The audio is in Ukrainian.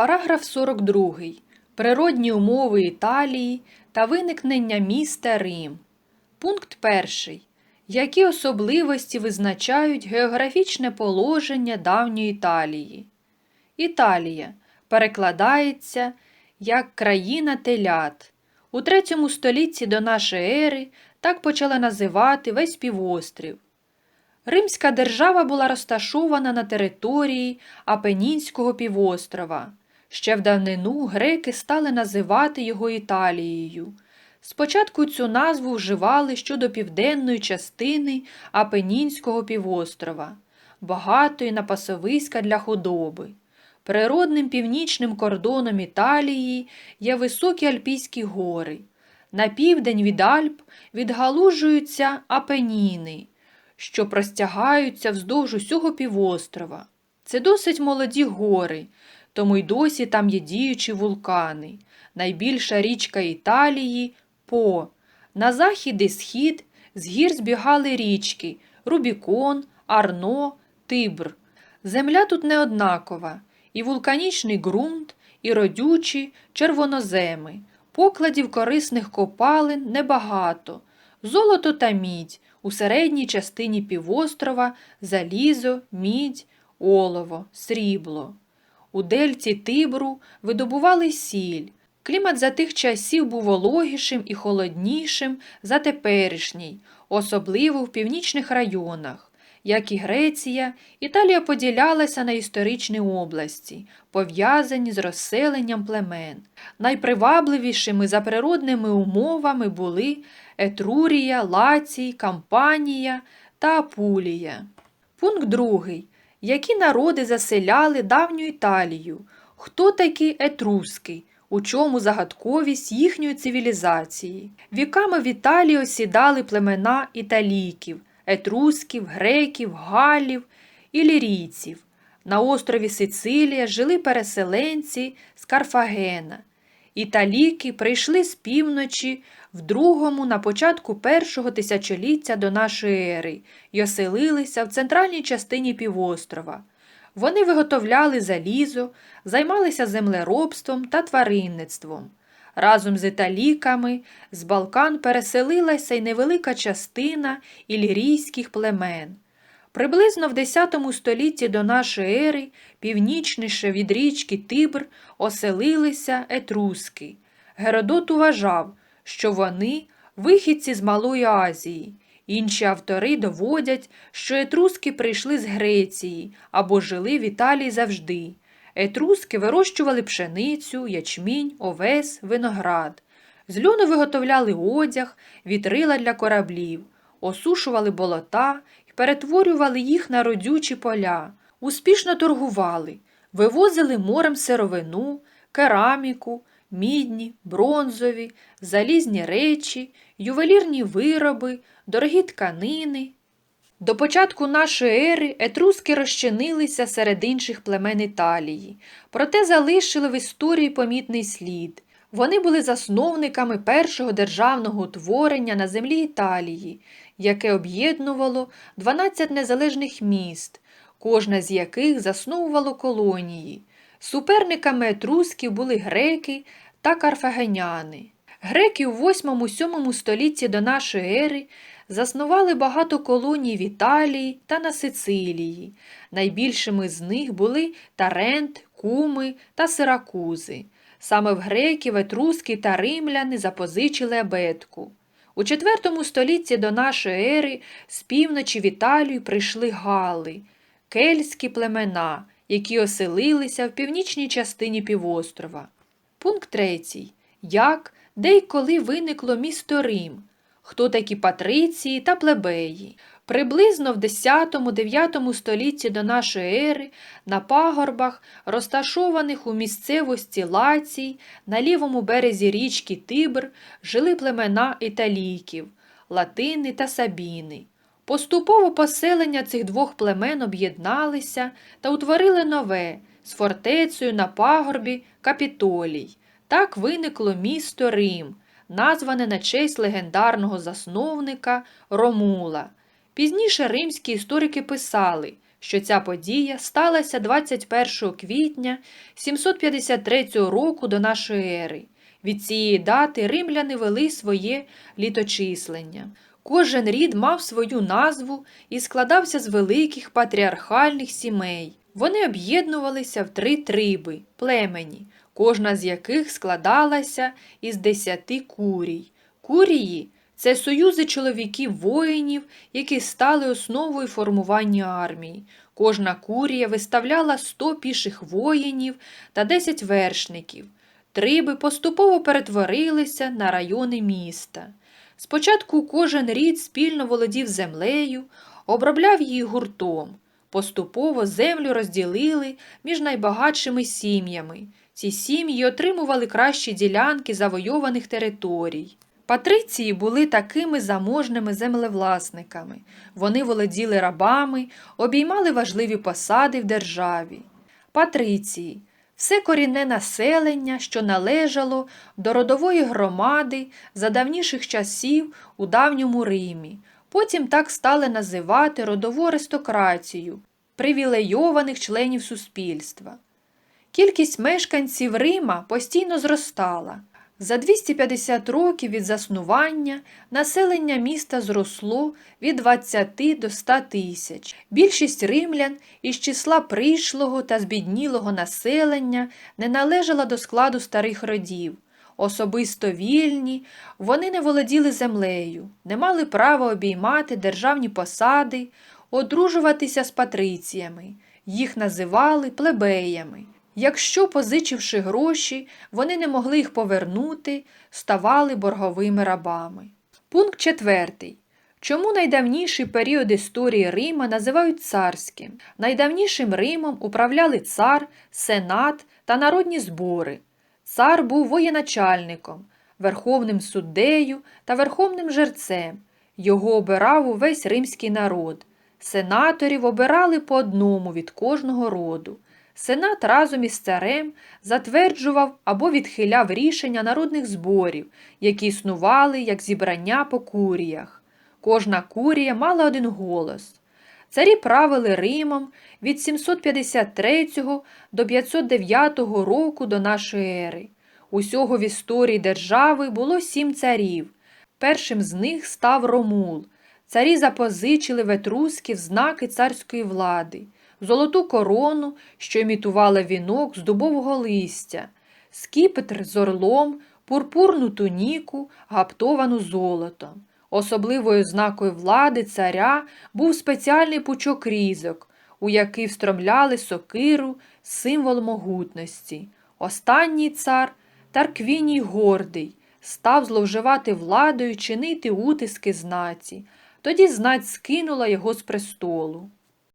Параграф 42. Природні умови Італії та виникнення міста Рим. Пункт 1. Які особливості визначають географічне положення давньої Італії? Італія перекладається як країна телят. У третьому столітті до нашої ери так почали називати весь півострів. Римська держава була розташована на території Апенінського півострова. Ще в давнину греки стали називати його Італією. Спочатку цю назву вживали щодо південної частини Апенінського півострова, багатої на пасовиська для худоби. Природним північним кордоном Італії є високі Альпійські гори. На південь від Альп відгалужуються Апеніни, що простягаються вздовж усього півострова. Це досить молоді гори, тому й досі там є діючі вулкани. Найбільша річка Італії По. На захід і схід з гір збігали річки Рубікон, Арно, Тибр. Земля тут неоднакова, і вулканічний ґрунт, і родючі червоноземи. Покладів корисних копалин небагато. Золото та мідь у середній частині півострова залізо, мідь, олово, срібло. У дельці Тибру видобували сіль. Клімат за тих часів був вологішим і холоднішим за теперішній, особливо в північних районах. Як і Греція, Італія поділялася на історичні області, пов'язані з розселенням племен. Найпривабливішими за природними умовами були Етрурія, Лацій, Кампанія та Апулія. Пункт другий. Які народи заселяли давню Італію? Хто такі етруски? У чому загадковість їхньої цивілізації? Віками в Італії осідали племена італійків, етрусків, греків, галів і лірійців. На острові Сицилія жили переселенці з Карфагена. Італійки прийшли з півночі в другому на початку першого тисячоліття до нашої ери й оселилися в центральній частині півострова. Вони виготовляли залізо, займалися землеробством та тваринництвом. Разом з італійками з Балкан переселилася й невелика частина ілірійських племен. Приблизно в X столітті до нашої ери північніше від річки Тибр оселилися етруски. Геродот уважав, що вони вихідці з Малої Азії. Інші автори доводять, що етруски прийшли з Греції або жили в Італії завжди. Етруски вирощували пшеницю, ячмінь, овес, виноград. З льону виготовляли одяг, вітрила для кораблів, осушували болота перетворювали їх на родючі поля, успішно торгували, вивозили морем сировину, кераміку, мідні, бронзові, залізні речі, ювелірні вироби, дорогі тканини. До початку нашої ери етруски розчинилися серед інших племен Італії, проте залишили в історії помітний слід. Вони були засновниками першого державного утворення на землі Італії, яке об'єднувало 12 незалежних міст, кожна з яких засновувало колонії. Суперниками етрусків були греки та карфагеняни. Греки у 8-7 столітті до нашої ери заснували багато колоній в Італії та на Сицилії. Найбільшими з них були Тарент, Куми та Сиракузи. Саме в греків, етруски та римляни запозичили абетку. У IV столітті до нашої ери з півночі в Італію прийшли гали, кельтські племена, які оселилися в північній частині півострова. Пункт 3. Як, де й коли виникло місто Рим? Хто такі патриції та плебеї? Приблизно в 10-9 столітті до нашої ери на пагорбах, розташованих у місцевості Лацій, на лівому березі річки Тибр, жили племена італійків, латини та сабіни. Поступово поселення цих двох племен об'єдналися та утворили нове з фортецею на пагорбі Капітолій. Так виникло місто Рим, назване на честь легендарного засновника Ромула. Пізніше римські історики писали, що ця подія сталася 21 квітня 753 року до нашої ери. Від цієї дати римляни вели своє літочислення. Кожен рід мав свою назву і складався з великих патріархальних сімей. Вони об'єднувалися в три триби племені, кожна з яких складалася із десяти курій. Курії це союзи чоловіків воїнів, які стали основою формування армії. Кожна курія виставляла 100 піших воїнів та 10 вершників. Триби поступово перетворилися на райони міста. Спочатку кожен рід спільно володів землею, обробляв її гуртом. Поступово землю розділили між найбагатшими сім'ями. Ці сім'ї отримували кращі ділянки завойованих територій. Патриції були такими заможними землевласниками. Вони володіли рабами, обіймали важливі посади в державі. Патриції все корінне населення, що належало до родової громади за давніших часів у давньому Римі. Потім так стали називати родову аристократію, привілейованих членів суспільства. Кількість мешканців Рима постійно зростала. За 250 років від заснування населення міста зросло від 20 до 100 тисяч. Більшість римлян із числа прийшлого та збіднілого населення не належала до складу старих родів. Особисто вільні, вони не володіли землею, не мали права обіймати державні посади, одружуватися з патриціями. Їх називали плебеями. Якщо, позичивши гроші, вони не могли їх повернути, ставали борговими рабами. Пункт четвертий. Чому найдавніший період історії Рима називають царським? Найдавнішим Римом управляли цар, сенат та народні збори. Цар був воєначальником, верховним суддею та верховним жерцем. Його обирав увесь римський народ. Сенаторів обирали по одному від кожного роду. Сенат разом із царем затверджував або відхиляв рішення народних зборів, які існували як зібрання по куріях. Кожна курія мала один голос. Царі правили Римом від 753 до 509 року до нашої ери. Усього в історії держави було сім царів. Першим з них став Ромул. Царі запозичили в етрусків знаки царської влади золоту корону, що імітувала вінок з дубового листя, скіпетр з орлом, пурпурну туніку, гаптовану золотом. Особливою знакою влади царя був спеціальний пучок різок, у який встромляли сокиру, символ могутності. Останній цар, Тарквіній гордий, став зловживати владою чинити утиски знаці. Тоді знать скинула його з престолу.